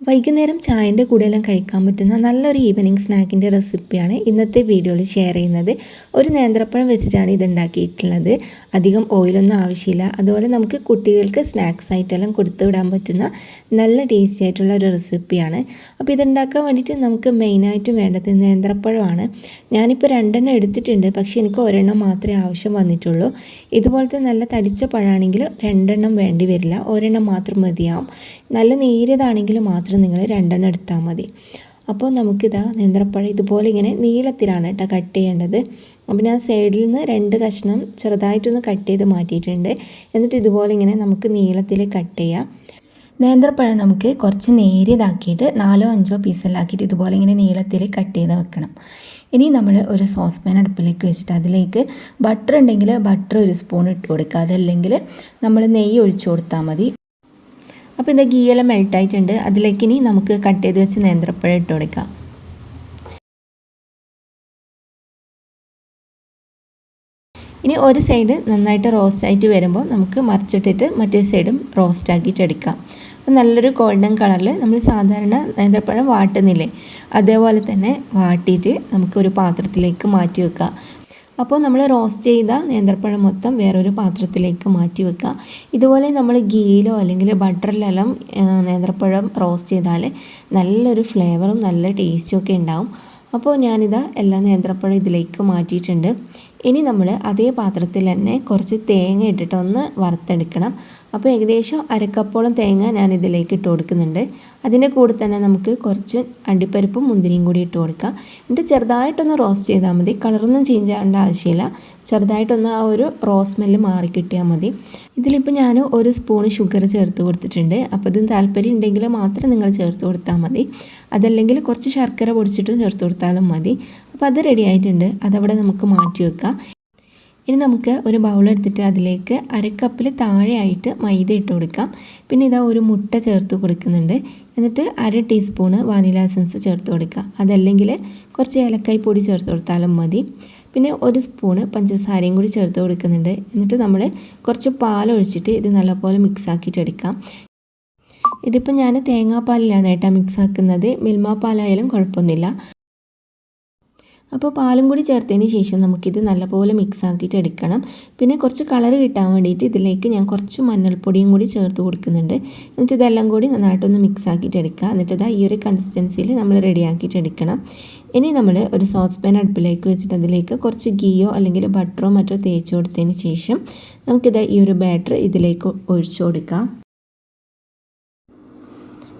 വൈകുന്നേരം ചായന്റെ കൂടെയെല്ലാം കഴിക്കാൻ പറ്റുന്ന നല്ലൊരു ഈവനിങ് സ്നാക്കിന്റെ റെസിപ്പിയാണ് ഇന്നത്തെ വീഡിയോയിൽ ഷെയർ ചെയ്യുന്നത്. ഒരു നേന്ത്രപ്പഴം വെച്ചിട്ടാണ് ഇത് ഉണ്ടാക്കിയിട്ടുള്ളത്. അധികം ഓയിലൊന്നും ആവശ്യമില്ല. അതുപോലെ നമുക്ക് കുട്ടികൾക്ക് സ്നാക്സ് ആയിട്ടെല്ലാം കൊടുത്തു വിടാൻ പറ്റുന്ന നല്ല ടേസ്റ്റി ആയിട്ടുള്ള ഒരു റെസിപ്പിയാണ് അപ്പോൾ ഇതുണ്ടാക്കാൻ വേണ്ടിയിട്ട് നമുക്ക് മെയിനായിട്ടും വേണ്ടത് നേന്ത്രപ്പഴമാണ്. ഞാനിപ്പോൾ രണ്ടെണ്ണം എടുത്തിട്ടുണ്ട്. പക്ഷേ എനിക്ക് ഒരെണ്ണം മാത്രമേ ആവശ്യം വന്നിട്ടുള്ളൂ. ഇതുപോലത്തെ നല്ല തടിച്ച പഴമാണെങ്കിൽ രണ്ടെണ്ണം വേണ്ടി വരില്ല. ഒരെണ്ണം മാത്രം മതിയാവും. നല്ല നേരിയതാണെങ്കിൽ മാത്രം നിങ്ങൾ രണ്ടെണ്ണം എടുത്താൽ മതി. അപ്പോൾ നമുക്കിതാ നേന്ത്രപ്പഴം ഇതുപോലെ ഇങ്ങനെ നീളത്തിലാണ് കേട്ടോ കട്ട് ചെയ്യേണ്ടത്. അപ്പോൾ ഞാൻ സൈഡിൽ നിന്ന് രണ്ട് കഷ്ണം ചെറുതായിട്ടൊന്ന് കട്ട് ചെയ്ത് മാറ്റിയിട്ടുണ്ട്. എന്നിട്ട് ഇതുപോലെ ഇങ്ങനെ നമുക്ക് നീളത്തിൽ കട്ട് ചെയ്യാം. നേന്ത്രപ്പഴം നമുക്ക് കുറച്ച് നേരിയതാക്കിയിട്ട് നാലോ അഞ്ചോ പീസലാക്കിയിട്ട് ഇതുപോലെ ഇങ്ങനെ നീളത്തിൽ കട്ട് ചെയ്ത് വെക്കണം. ഇനി നമ്മൾ ഒരു സോസ് പാൻ അടുപ്പിലേക്ക് വെച്ചിട്ട് അതിലേക്ക് ബട്ടർ ഉണ്ടെങ്കിൽ ബട്ടർ ഒരു സ്പൂൺ ഇട്ട് കൊടുക്കുക. അതല്ലെങ്കിൽ നമ്മൾ നെയ്യ് ഒഴിച്ചു കൊടുത്താൽ മതി. അപ്പോൾ ഇത് ഗീയെല്ലാം മെൽട്ടായിട്ടുണ്ട് അതിലേക്ക് ഇനി നമുക്ക് കട്ട് ചെയ്ത് വെച്ച് നേന്ത്രപ്പഴം ഇട്ട് കൊടുക്കാം. ഇനി ഒരു സൈഡ് നന്നായിട്ട് റോസ്റ്റ് ആയിട്ട് വരുമ്പോൾ നമുക്ക് മറിച്ചിട്ടിട്ട് മറ്റേ സൈഡും റോസ്റ്റ് ആക്കിയിട്ട് എടുക്കാം. അപ്പോൾ നല്ലൊരു ഗോൾഡൻ കളറിൽ നമ്മൾ സാധാരണ നേന്ത്രപ്പഴം വാട്ടുന്നില്ലേ? അതേപോലെ തന്നെ വാട്ടിയിട്ട് നമുക്കൊരു പാത്രത്തിലേക്ക് മാറ്റി വെക്കാം. അപ്പോൾ നമ്മൾ റോസ്റ്റ് ചെയ്ത നേന്ത്രപ്പഴം മൊത്തം വേറൊരു പാത്രത്തിലേക്ക് മാറ്റി വെക്കുക. ഇതുപോലെ നമ്മൾ ഗീയിലോ അല്ലെങ്കിൽ ബട്ടറിലെല്ലാം നേന്ത്രപ്പഴം റോസ്റ്റ് ചെയ്താൽ നല്ലൊരു ഫ്ലേവറും നല്ല ടേസ്റ്റും ഒക്കെ ഉണ്ടാവും. അപ്പോൾ ഞാനിതാ എല്ലാ നേന്ത്രപ്പഴം ഇതിലേക്ക് മാറ്റിയിട്ടുണ്ട്. ഇനി നമ്മൾ അതേ പാത്രത്തിൽ തന്നെ കുറച്ച് തേങ്ങ ഇട്ടിട്ട് ഒന്ന് വറുത്തെടുക്കണം. അപ്പോൾ ഏകദേശം അരക്കപ്പോളം തേങ്ങ ഞാൻ ഇതിലേക്ക് ഇട്ട് കൊടുക്കുന്നുണ്ട്. അതിന്റെ കൂടെ തന്നെ നമുക്ക് കുറച്ച് അണ്ടിപ്പരിപ്പും മുന്തിരിയും കൂടി ഇട്ട് കൊടുക്കാം. എന്നിട്ട് ചെറുതായിട്ടൊന്ന് റോസ്റ്റ് ചെയ്താൽ മതി. കളറൊന്നും ചേഞ്ച് ചെയ്യേണ്ട ആവശ്യമില്ല. ചെറുതായിട്ടൊന്ന് ആ ഒരു റോസ് സ്മെല്ല് മാറി കിട്ടിയാൽ മതി. ഇതിലിപ്പോൾ ഞാൻ ഒരു സ്പൂൺ ഷുഗർ ചേർത്ത് കൊടുത്തിട്ടുണ്ട്. അപ്പോൾ ഇതിന് താല്പര്യം ഉണ്ടെങ്കിൽ മാത്രം നിങ്ങൾ ചേർത്ത് കൊടുത്താൽ മതി. അതല്ലെങ്കിൽ കുറച്ച് ശർക്കര പൊടിച്ചിട്ടും ചേർത്ത് കൊടുത്താലും മതി. അപ്പോൾ അത് റെഡി ആയിട്ടുണ്ട്. അതവിടെ നമുക്ക് മാറ്റി വെക്കാം. ഇനി നമുക്ക് ഒരു ബൗൾ എടുത്തിട്ട് അതിലേക്ക് അരക്കപ്പിൽ താഴെയായിട്ട് മൈദ ഇട്ട് കൊടുക്കാം. പിന്നെ ഇതാ ഒരു മുട്ട ചേർത്ത് കൊടുക്കുന്നുണ്ട്. എന്നിട്ട് അര ടീസ്പൂണ് വാനില എസൻസ് ചേർത്ത് കൊടുക്കുക. അതല്ലെങ്കിൽ കുറച്ച് ഏലക്കായ് പൊടി ചേർത്ത് കൊടുത്താലും മതി. പിന്നെ ഒരു സ്പൂണ് പഞ്ചസാരയും കൂടി ചേർത്ത് കൊടുക്കുന്നുണ്ട്. എന്നിട്ട് നമ്മൾ കുറച്ച് പാലൊഴിച്ചിട്ട് ഇത് നല്ലപോലെ മിക്സ് ആക്കിയിട്ട് എടുക്കാം. ഇതിപ്പോൾ ഞാൻ തേങ്ങാപ്പാലിലാണ് ഏട്ടാ മിക്സ് ആക്കുന്നത്. മിൽമ പാലായാലും കുഴപ്പമൊന്നുമില്ല. അപ്പോൾ പാലും കൂടി ചേർത്തതിന് ശേഷം നമുക്കിത് നല്ലപോലെ മിക്സ് ആക്കിയിട്ട് എടുക്കണം. പിന്നെ കുറച്ച് കളർ കിട്ടാൻ വേണ്ടിയിട്ട് ഇതിലേക്ക് ഞാൻ കുറച്ച് മഞ്ഞൾപ്പൊടിയും കൂടി ചേർത്ത് കൊടുക്കുന്നുണ്ട്. എന്നിട്ട് ഇതെല്ലാം കൂടി നന്നായിട്ടൊന്ന് മിക്സ് ആക്കിയിട്ട് എടുക്കുക. എന്നിട്ട് ഈ ഒരു കൺസിസ്റ്റൻസിയിൽ നമ്മൾ റെഡി ആക്കിയിട്ട് എടുക്കണം. ഇനി നമ്മൾ ഒരു സോസ് പാൻ അടുപ്പിലേക്ക് വെച്ചിട്ട് അതിലേക്ക് കുറച്ച് ഗീയോ അല്ലെങ്കിൽ ബട്ടറോ മറ്റോ തേച്ച് കൊടുത്തതിന് ശേഷം നമുക്കിത് ഈ ഒരു ബാറ്റർ ഇതിലേക്ക് ഒഴിച്ചു കൊടുക്കാം.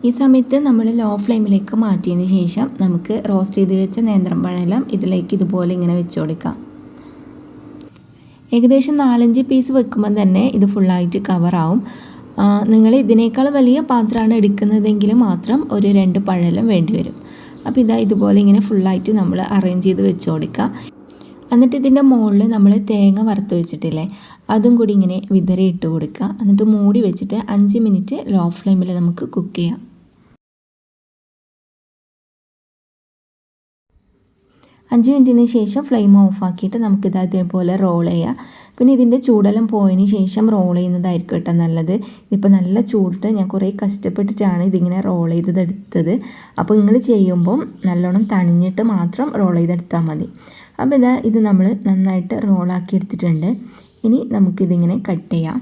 ഈ സമയത്ത് നമ്മൾ ലോ ഫ്ലെയിമിലേക്ക് മാറ്റിയതിന് ശേഷം നമുക്ക് റോസ്റ്റ് ചെയ്ത് വെച്ച നേന്ത്രം പഴമെല്ലാം ഇതിലേക്ക് ഇതുപോലെ ഇങ്ങനെ വെച്ച് കൊടുക്കാം. ഏകദേശം നാലഞ്ച് പീസ് വെക്കുമ്പോൾ തന്നെ ഇത് ഫുള്ളായിട്ട് കവറാവും നിങ്ങൾ ഇതിനേക്കാൾ വലിയ പാത്രമാണ് എടുക്കുന്നതെങ്കിൽ മാത്രം ഒരു രണ്ട് പഴമെല്ലാം വേണ്ടിവരും അപ്പോൾ ഇതാ ഇതുപോലെ ഇങ്ങനെ ഫുള്ളായിട്ട് നമ്മൾ അറേഞ്ച് ചെയ്ത് വെച്ച് കൊടുക്കുക എന്നിട്ട് ഇതിന്റെ മുകളിൽ നമ്മൾ തേങ്ങ വറുത്ത് വെച്ചിട്ടില്ലേ അതും കൂടി ഇങ്ങനെ വിതറി ഇട്ട് കൊടുക്കുക. എന്നിട്ട് മൂടി വെച്ചിട്ട് അഞ്ച് മിനിറ്റ് ലോ ഫ്ലെയിമിൽ നമുക്ക് കുക്ക് ചെയ്യാം. അഞ്ച് മിനിറ്റിന് ശേഷം ഫ്ലെയിം ഓഫാക്കിയിട്ട് നമുക്കിത് അതേപോലെ റോൾ ചെയ്യാം. പിന്നെ ഇതിന്റെ ചൂടെല്ലാം പോയതിന് ശേഷം റോൾ ചെയ്യുന്നതായിരിക്കും കേട്ടോ നല്ലത്. ഇതിപ്പോൾ നല്ല ചൂടിട്ട് ഞാൻ കുറേ കഷ്ടപ്പെട്ടിട്ടാണ് ഇതിങ്ങനെ റോൾ ചെയ്തത് എടുത്തത്. അപ്പോൾ നിങ്ങൾ ചെയ്യുമ്പം നല്ലോണം തണിഞ്ഞിട്ട് മാത്രം റോൾ ചെയ്തെടുത്താൽ മതി. അപ്പോൾ ഇതാ ഇത് നമ്മൾ നന്നായിട്ട് റോളാക്കി എടുത്തിട്ടുണ്ട്. ഇനി നമുക്കിതിങ്ങനെ കട്ട് ചെയ്യാം.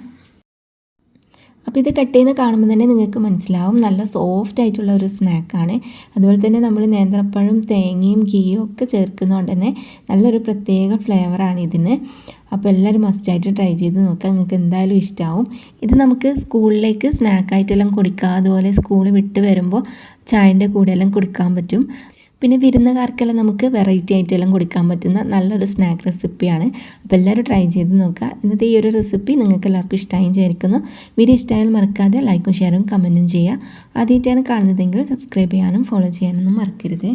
അപ്പോൾ ഇത് കട്ട് ചെയ്യുന്ന കാണുമ്പോൾ തന്നെ നിങ്ങൾക്ക് മനസ്സിലാവും. നല്ല സോഫ്റ്റ് ആയിട്ടുള്ള ഒരു സ്നാക്കാണ് അതുപോലെ തന്നെ നമ്മൾ നേന്ത്രപ്പഴം തേങ്ങയും ഗീയും ഒക്കെ ചേർക്കുന്നതുകൊണ്ട് തന്നെ നല്ലൊരു പ്രത്യേക ഫ്ലേവറാണ് ഇതിന്. അപ്പോൾ എല്ലാവരും മസ്റ്റായിട്ട് ട്രൈ ചെയ്ത് നോക്കുക നിങ്ങൾക്ക് എന്തായാലും ഇഷ്ടമാവും ഇത് നമുക്ക് സ്കൂളിലേക്ക് സ്നാക്കായിട്ടെല്ലാം കൊടുക്കുക അതുപോലെ സ്കൂൾ വിട്ട് വരുമ്പോൾ ചായന്റെ കൂടെയെല്ലാം കൊടുക്കാൻ പറ്റും. പിന്നെ വിരുന്നുകാർക്കെല്ലാം നമുക്ക് വെറൈറ്റി ആയിട്ടെല്ലാം കൊടുക്കാൻ പറ്റുന്ന നല്ലൊരു സ്നാക്ക് റെസിപ്പിയാണ് അപ്പോൾ എല്ലാവരും ട്രൈ ചെയ്ത് നോക്കുക. ഇന്നത്തെ ഈ ഒരു റെസിപ്പി നിങ്ങൾക്ക് എല്ലാവർക്കും ഇഷ്ടമായി വിചാരിക്കുന്നു വീഡിയോ ഇഷ്ടമായാൽ മറക്കാതെ ലൈക്കും ഷെയറും കമന്റും ചെയ്യുക. ആദ്യമായിട്ടാണ് കാണുന്നതെങ്കിൽ സബ്സ്ക്രൈബ് ചെയ്യാനും ഫോളോ ചെയ്യാനൊന്നും മറക്കരുത്.